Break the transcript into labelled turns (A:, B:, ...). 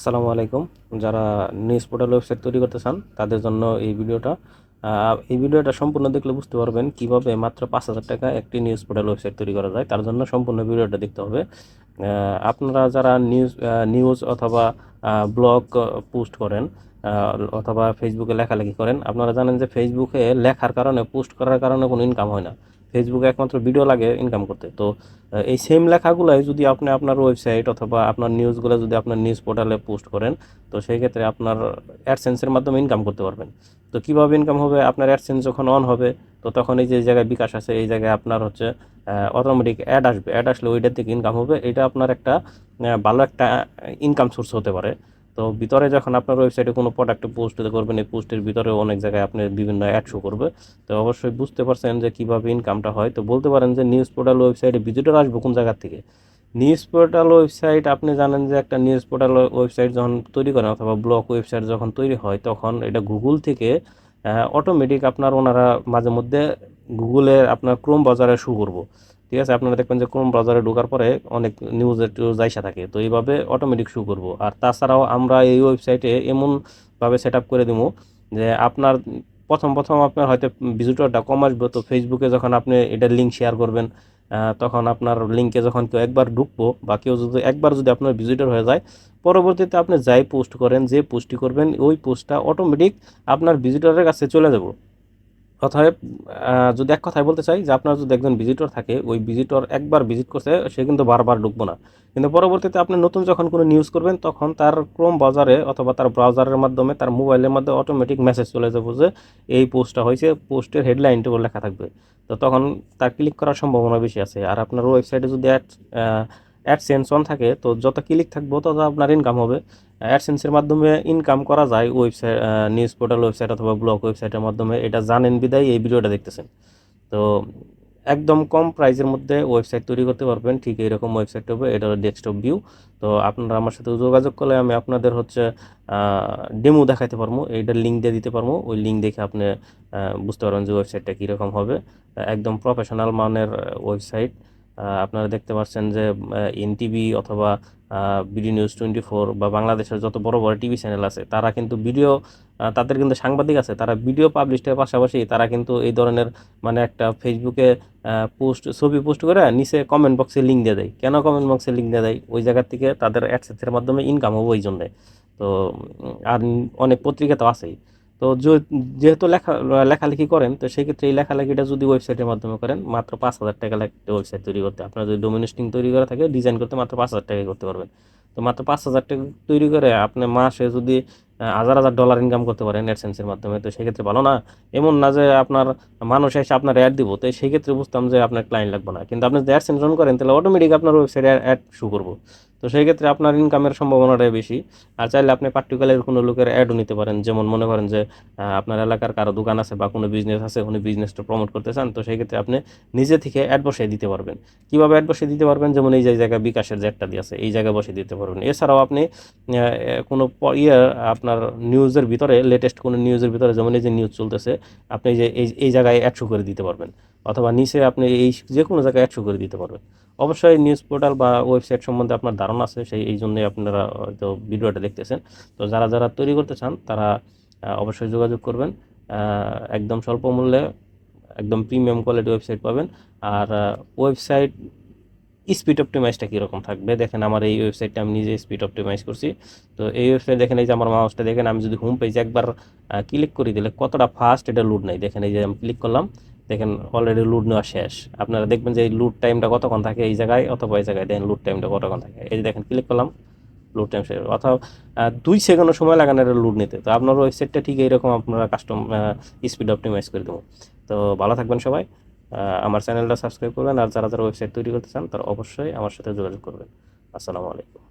A: আসসালামু আলাইকুম। যারা নিউজ পোর্টাল ওয়েবসাইট তৈরি করতে চান, তাদের জন্য এই ভিডিওটা এই ভিডিওটা সম্পূর্ণ দেখলে বুঝতে পারবেন কীভাবে মাত্র পাঁচ হাজার টাকা একটি নিউজ পোর্টাল ওয়েবসাইট তৈরি করা যায়। তার জন্য সম্পূর্ণ ভিডিওটা দেখতে হবে। আপনারা যারা নিউজ নিউজ অথবা ব্লগ পোস্ট করেন অথবা ফেসবুকে লেখালেখি করেন, আপনারা জানেন যে ফেসবুকে লেখার কারণে, পোস্ট করার কারণে কোনো ইনকাম হয় না। ফেসবুকে একমাত্র ভিডিও লাগে ইনকাম করতে। তো এই সেম লেখাগুলাই যদি আপনি আপনার ওয়েবসাইট অথবা আপনার নিউজগুলো যদি আপনার নিউজ পোর্টালে পোস্ট করেন, তো সেই ক্ষেত্রে আপনার অ্যাডসেন্সের মাধ্যমে ইনকাম করতে পারবেন। তো কীভাবে ইনকাম হবে? আপনার অ্যাডসেন্স যখন অন হবে, তো তখন এই যে জায়গায় বিকাশ আছে, এই জায়গায় আপনার হচ্ছে অটোমেটিক অ্যাড আসবে। অ্যাড আসলে ওইটার থেকে ইনকাম হবে। এটা আপনার একটা ভালো একটা ইনকাম সোর্স হতে পারে। তো ভিতরে যখন আপনার ওয়েবসাইটে কোনো প্রোডাক্ট পোস্ট করবেন, এই পোস্টের ভিতরে অনেক জায়গায় আপনি বিভিন্ন অ্যাড শো করবে। তো অবশ্যই বুঝতে পারছেন যে কীভাবে ইনকামটা হয়। তো বলতে পারেন যে নিউজ পোর্টাল ওয়েবসাইটে ভিজিটর আসবে কোন জায়গার থেকে? নিউজ পোর্টাল ওয়েবসাইট আপনি জানেন যে একটা নিউজ পোর্টাল ওয়েবসাইট যখন তৈরি করেন অথবা ব্লগ ওয়েবসাইট যখন তৈরি হয়, তখন এটা গুগল থেকে অটোমেটিক আপনার ওনারা মাঝে মধ্যে গুগলে আপনার ক্রোম বাজারে শু করব। ঠিক আছে? আপনারা দেখবেন যে ক্রোম ব্রাউজারে ঢোকার পরে অনেক নিউজের আইসা থাকে। তো এইভাবে অটোমেটিক শু করব। আর তাছাড়াও আমরা এই ওয়েবসাইটে এমনভাবে সেট আপ করে দিব যে আপনার প্রথম প্রথম আপনার হয়তো ভিজিটরটা কম আসবে। তো ফেসবুকে যখন আপনি এটার লিঙ্ক শেয়ার করবেন তখন আপনার লিঙ্কে যখন কেউ একবার ঢুকবো বা কেউ যদি একবার যদি আপনার ভিজিটর হয়ে যায়, পরবর্তীতে আপনি যাই পোস্ট করেন, যে পোস্টটি করবেন, ওই পোস্টটা অটোমেটিক আপনার ভিজিটরের কাছে চলে যাব। অতএব যদি এক কথায় বলতে চাই যে আপনার যদি একজন ভিজিটর থাকে, ওই ভিজিটর একবার ভিজিট করছে, সে কিন্তু বারবার ঢুকবো না। কিন্তু পরবর্তীতে আপনি নতুন যখন কোনো নিউজ করবেন, তখন তার ক্রোম বাজারে অথবা তার ব্রাউজারের মাধ্যমে, তার মোবাইলের মাধ্যমে অটোমেটিক মেসেজ চলে যাব যে এই পোস্টটা হয়েছে, পোস্টের হেডলাইনটুকু লেখা থাকবে। তো তখন তার ক্লিক করার সম্ভাবনা বেশি আছে। আর আপনার ওয়েবসাইটে যদি অ্যাড অ্যাডসেন্স অন থাকে, তো যত ক্লিক থাকব তত আপনার ইনকাম হবে। অ্যাডসেন্সের মাধ্যমে ইনকাম করা যায় ওয়েবসাইট নিউজ পোর্টাল ওয়েবসাইট অথবা ব্লগ ওয়েবসাইটের মাধ্যমে। এটা জানেন বিদায়, এই ভিডিওটা দেখতেছেন। তো একদম কম প্রাইসের মধ্যে ওয়েবসাইট তৈরি করতে পারবেন, ঠিক এইরকম ওয়েবসাইট হবে, এটা হলো ডেস্কটপ ভিউ তো আপনারা আমার সাথে যোগাযোগ করলে আমি আপনাদের হচ্ছে ডেমো দেখাতে পারব, এইটার লিঙ্ক দিয়ে দিতে পারব। ওই লিঙ্ক দেখে আপনি বুঝতে পারবেন যে ওয়েবসাইটটা কীরকম হবে। একদম প্রফেশনাল মানের ওয়েবসাইট আপনারা দেখতে পাচ্ছেন যে এনটিভি অথবা বিডি নিউজ টোয়েন্টি ফোর বা বাংলাদেশের যত বড় বড় টিভি চ্যানেল আছে, তারা কিন্তু ভিডিও তাদের কিন্তু সাংবাদিক আছে, তারা ভিডিও পাবলিশের পাশাপাশি তারা কিন্তু এই ধরনের মানে একটা ফেসবুকে পোস্ট, ছবি পোস্ট করে নিচে কমেন্ট বক্সে লিঙ্ক দিয়ে দেয়। কেন কমেন্ট বক্সে লিঙ্ক দিয়ে দেয়? ওই জায়গার থেকে তাদের অ্যাডসেসের মাধ্যমে ইনকাম হবে ওই জন্যে। তো আর অনেক পত্রিকা তো আছেই। তো যেহেতু লেখা, লেখালেখি করেন, তো সেক্ষেত্রে এই লেখালেখিটা যদি ওয়েবসাইটের মাধ্যমে করেন, মাত্র পাঁচ হাজার টাকা একটা ওয়েবসাইট তৈরি করতে। আপনার যদি ডোমিনেস্টিং তৈরি করা থাকে, ডিজাইন করতে মাত্র পাঁচ হাজার টাকা করতে পারবেন। তো মাত্র পাঁচ হাজার টাকা তৈরি করে আপনি মাসে যদি হাজার হাজার ডলার ইনকাম করতে পারেন অ্যাডসেন্সের মাধ্যমে। তো সেক্ষেত্রে ভালো না। এমন না যে আপনার মানুষ এসে আপনার অ্যাড দিব। তো সেই ক্ষেত্রে বুঝতাম যে আপনার ক্লায়েন্ট লাগবে না। কিন্তু আপনি যদি অ্যাডসেন্স রান করেন, তাহলে অটোমেটিক আপনার ওয়েবসাইটে অ্যাড শু করব। তো সেই ক্ষেত্রে আপনার ইনকামের সম্ভাবনাটাই বেশি। আর চাইলে আপনি পার্টিকুলার কোনো লোকের অ্যাডও নিতে পারেন। যেমন মনে করেন যে আপনার এলাকার কারও দোকান আছে বা কোনো বিজনেস আছে, উনি বিজনেসটা প্রমোট করতে চান, তো সেই ক্ষেত্রে আপনি নিজে থেকে অ্যাড বসিয়ে দিতে পারবেন। কীভাবে অ্যাড বসিয়ে দিতে পারবেন? যেমন এই যে জায়গায় বিকাশের যে একটা দিয়ে আছে, এই জায়গায় বসিয়ে দিতে পারবেন। এছাড়াও আপনি কোনো ইয়ে আপনার নিউজের ভিতরে লেটেস্ট কোনো নিউজের ভিতরে যেমন এই যে নিউজ চলতেছে, আপনি যে, এই এই জায়গায় অ্যাড শো করে দিতে পারবেন। অথবা নিচে আপনি এই যে কোনো জায়গায় অ্যাড শো করে দিতে পারবেন। অবশ্যই নিউজ পোর্টাল বা ওয়েবসাইট সম্বন্ধে আপনার ধারণা আছে, সেই, এই জন্যই আপনারা হয়তো ভিডিওটা দেখতেছেন। তো যারা যারা তৈরি করতে চান, তারা অবশ্যই যোগাযোগ করবেন। একদম স্বল্প মূল্যে, একদম প্রিমিয়াম কোয়ালিটি ওয়েবসাইট পাবেন। আর ওয়েবসাইট স্পিড অপটিমাইজটা কীরকম থাকবে? দেখেন আমার এই ওয়েবসাইটটা আমি নিজে স্পিড অপটিমাইজ করছি। তো এই ওয়েবসাইট দেখেন, এই যে আমার মাউসটা দেখেন, আমি যদি হোম পেজে একবার ক্লিক করে দিলে কতটা ফাস্ট এটা লুড নেই। দেখেন, এই যে আমি ক্লিক করলাম, দেখেন অলরেডি লুড নেওয়া শেষ। আপনারা দেখবেন যে এই লুড টাইমটা কতক্ষণ থাকে এই জায়গায়, অথবা এই জায়গায় দেখেন লুড টাইমটা কতক্ষণ থাকে। এই যে দেখেন ক্লিক করলাম লুড টাইম শেষ। অথবা দুই সেকেন্ডের সময় লাগান এটা লুড নিতে। তো আপনার ওয়েবসাইটটা ঠিক এইরকম আপনারা কাস্টম স্পিড অপটিমাইজ করে দেবো। তো ভালো থাকবেন সবাই। আমার চ্যানেলটা সাবস্ক্রাইব করবেন আর যারা যারা ওয়েবসাইট তৈরি করতে চান তারা অবশ্যই আমার সাথে যোগাযোগ করবেন। আসসালামু আলাইকুম।